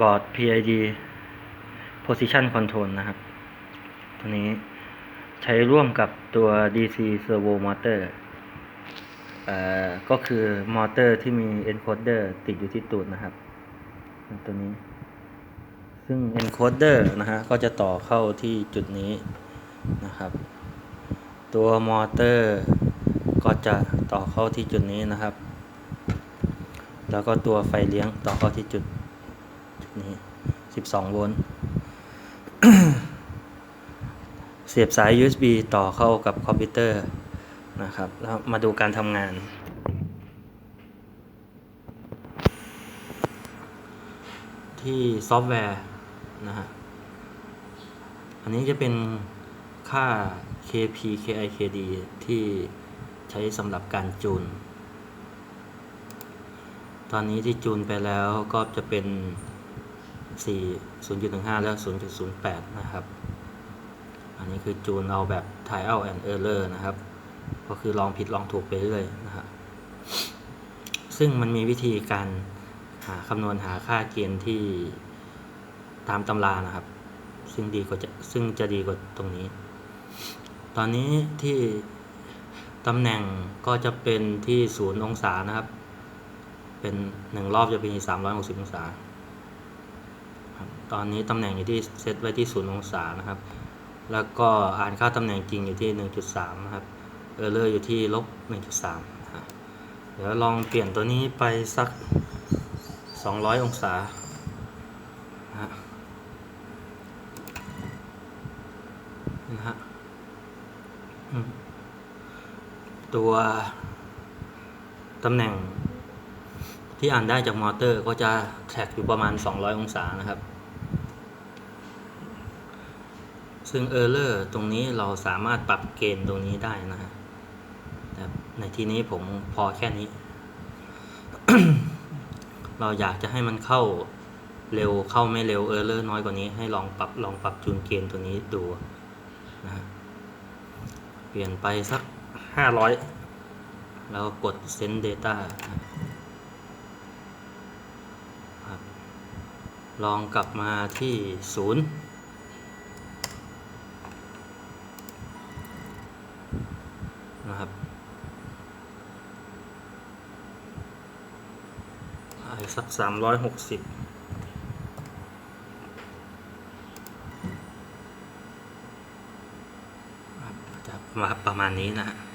บอร์ด PID Position Control นะครับ ตัวนี้ใช้ร่วมกับตัว DC Servo Motor อ่อก็คือมอเตอร์ที่มี encoder ติดอยู่ที่ตูดนะครับ ตัวนี้ ซึ่ง encoder นะฮะก็จะต่อเข้าที่จุดนี้นะครับ ตัวมอเตอร์ก็จะต่อเข้าที่จุดนี้นะครับ แล้วก็ตัวไฟเลี้ยงต่อเข้าที่จุด นี้12โวลต์เสียบสาย USB ต่อเข้ากับคอมพิวเตอร์นะครับ แล้วมาดูการทำงาน ที่ซอฟต์แวร์นะฮะ อันนี้จะเป็นค่า KP KI KD ที่ใช้สำหรับการจูน ตอนนี้ที่จูนไปแล้วก็จะเป็น 4 0.15 แล้ว0.08 นะครับ อันนี้คือจูนเอาแบบ trial and error นะครับ ก็คือลองผิดลองถูกไปเรื่อยนะฮะซึ่งมันมีวิธีการหาคำนวณหาค่าเกณฑ์ที่ตามตำรานะครับ ซึ่งดีกว่าจะซึ่งจะดีกว่าตรงนี้ ตอนนี้ที่ตำแหน่งก็จะเป็นที่ศูนย์องศานะครับ เป็นหนึ่งรอบจะเป็นสามร้อยหกสิบองศา ครับตอนนี้ตำแหน่งอยู่ที่เซตไว้ที่ศูนย์องศานะครับ แล้วก็อ่านค่าตำแหน่งจริงอยู่ที่หนึ่งจุดสามนะครับเออร์เลอร์อยู่ที่ลบหนึ่งจุดสามเดี๋ยวลองเปลี่ยนตัวนี้ไปสักสองร้องศานะฮะตัวตำแหน่ง ที่อ่านได้จากมอเตอร์ก็จะแทร็กอยู่ประมาณ 200 องศานะครับ ซึ่งเออร์เลอร์ตรงนี้เราสามารถปรับเกณฑ์ตรงนี้ได้นะฮะแต่ในที่นี้ผมพอแค่นี้ เราอยากจะให้มันเข้าเร็วเข้าไม่เร็วเออร์เลอร์น้อยกว่านี้ให้ลองปรับลองปรับจูนเกณฑ์ตัวนี้ดูนะฮะเปลี่ยนไปสัก 500 แล้วกด send data ครั ลองกลับมาที่ศูนย์นะครับไอ้สักสามร้อยหกสิบจะมาประมาณนี้นะฮะ